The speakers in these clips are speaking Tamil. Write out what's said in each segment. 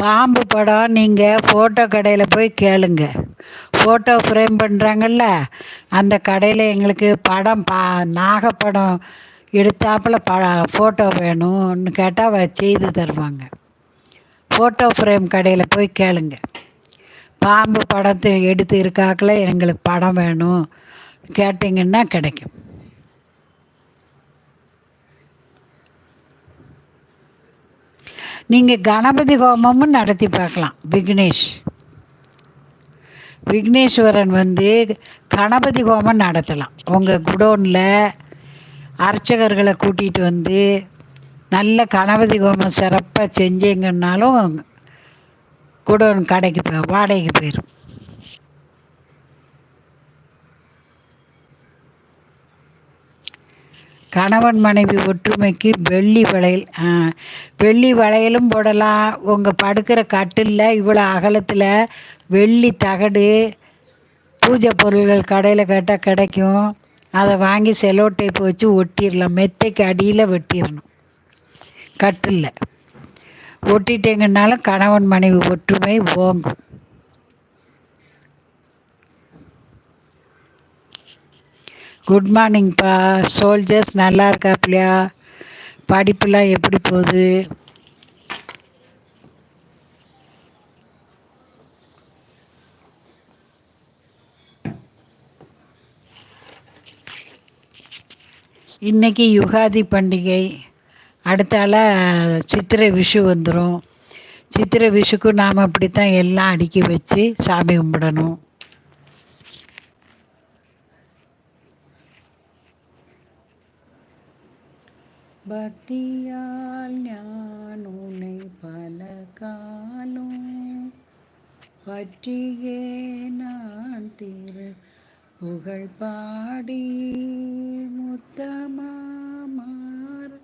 பாம்பு படம் நீங்கள் ஃபோட்டோ கடையில் போய் கேளுங்க. ஃபோட்டோ ஃப்ரேம் பண்ணுறாங்கல்ல அந்த கடையில் எங்களுக்கு படம் பா நாகப்படம் எடுத்தாப்பில் ப ஃபோட்டோ வேணும்னு கேட்டால் அவ செய்து தருவாங்க. ஃபோட்டோ ஃப்ரேம் கடையில் போய் கேளுங்க. பாம்பு படத்தை எடுத்து இருக்காக்கில் எங்களுக்கு படம் வேணும். கேட்டிங்கன்னா கிடைக்கும். நீங்கள் கணபதி ஹோமமும் நடத்தி பார்க்கலாம். விக்னேஷ். விக்னேஸ்வரன் வந்து கணபதி ஹோமம் நடத்தலாம். உங்கள் குடோனில் அர்ச்சகர்களை கூட்டிகிட்டு வந்து நல்ல கணபதி ஹோமம் சிறப்பாக செஞ்சீங்கன்னாலும் குடோன் கடைக்கு போ- வாடகைக்கு போயிடும் கணவன் மனைவி ஒற்றுமைக்கு வெள்ளி வளையல் வெள்ளி வளையலும் போடலாம். உங்கள் படுக்கிற கட்டிலில் இவ்வளோ அகலத்தில் வெள்ளி தகடு பூஜை பொருள்கள் கடையில் கேட்டால் கிடைக்கும். அதை வாங்கி செலோ டேப் வச்சு ஒட்டிடலாம். மெத்தைக்கு அடியில் வெட்டிடணும் கட்டிலில். ஒட்டிட்டீங்கன்னாலும் கணவன் மனைவி ஒற்றுமை ஓங்கும். குட் மார்னிங்ப்பா சோல்ஜர்ஸ் நல்லா இருக்காப்லையா படிப்புலாம் எப்படி போகுது? இன்னைக்கு யுகாதி பண்டிகை. அடுத்தால சித்திரை விஷு வந்துடும் சித்திரை விஷுக்கும் நாம் அப்படித்தான் எல்லாம் அடுக்கி வச்சு சாமி கும்பிடணும். பக்தியால் ஞான் உன்னை பல காலம். பற்றியே நான் திரு புகழ் பாடி முத்தமாமார்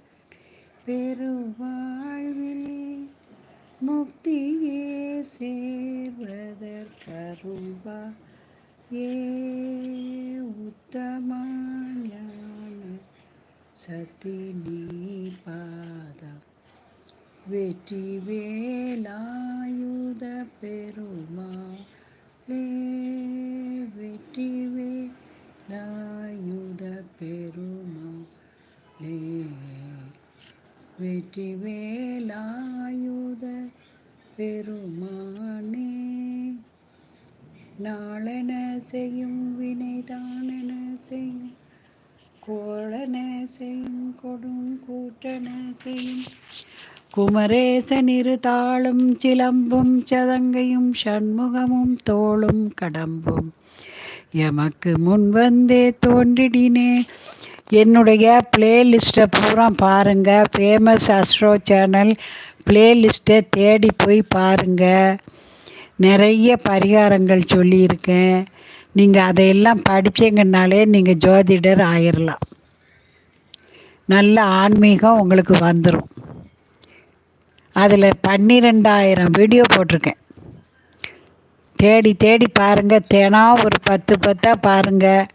பெருவாழ்வில் முக்தியே சேர்வதற்கருவா ஏ உத்தமா ஞான சத்தி நீ பாதா வெற்றி வேலாயுத பெருமா வெற்றி வேலாயுத பெருமா வெற்றி வேலாயுத பெருமானே. நாளென செய்யும் வினைதானென செய்யும் கோளன செய்யும் கொடும் கூட்டன செய்யும் குமரேசன் இரு தாளும் சிலம்பும் சதங்கையும் சண்முகமும் தோளும் கடம்பும். எமக்கு முன் வந்தே தோன்றிடினே. என்னுடைய பிளேலிஸ்ட்டை பூரா பாருங்கள் ஃபேமஸ் அஸ்ட்ரோ சேனல் பிளேலிஸ்ட்டை தேடி போய் பாருங்கள் நிறைய பரிகாரங்கள் சொல்லியிருக்கேன். நீங்கள் அதையெல்லாம் படித்தீங்கன்னாலே நீங்கள் ஜோதிடர் ஆயிரலாம். நல்ல ஆன்மீகம் உங்களுக்கு வந்துடும் அதில் பன்னிரெண்டாயிரம் வீடியோ போட்டிருக்கேன். தேடி தேடி பாருங்கள் தேனா ஒரு பத்து பத்தாக பாருங்கள்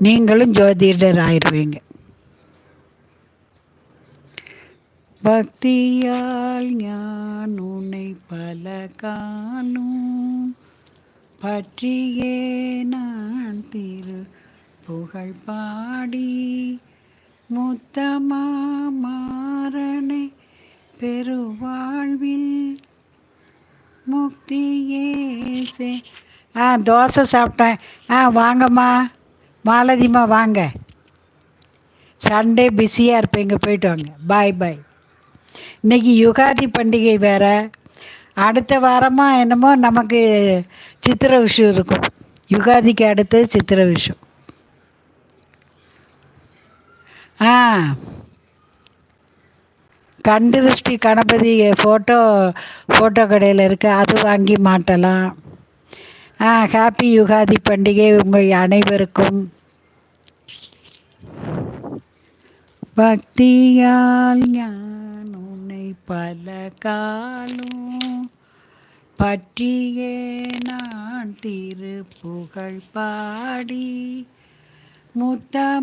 நீங்களும் ஜோதிடர் ஆயிடுவீங்க பக்தியால் ஞான் உன்னை பல காணும். பற்றியே நான் திரு புகழ் பாடி முத்தமா மாறனை பெருவாழ்வில் முக்தியே ஆ தோசை சாப்பிட்டேன். ஆ வாங்கம்மா. மாலதிமா வாங்க. சண்டே பிஸியாக இருப்பீங்க போயிட்டு வாங்க. பாய் பாய் இன்னைக்கு யுகாதி பண்டிகை வேற. அடுத்த வாரமாக என்னமோ நமக்கு சித்திரை விஷயம் இருக்கும். யுகாதிக்கு அடுத்து சித்திர விஷயம் ஆ. கண்டுருஷ்டி கணபதி ஃபோட்டோ ஃபோட்டோ கடையில் இருக்குது அது வாங்கி மாட்டலாம். ஆ ஹாப்பி யுகாதி பண்டிகை உங்கள் அனைவருக்கும். பக்தியால் ஞான் உன்னை பல காலம் பற்றியே நான் திரு புகழ் பாடி முத்தம்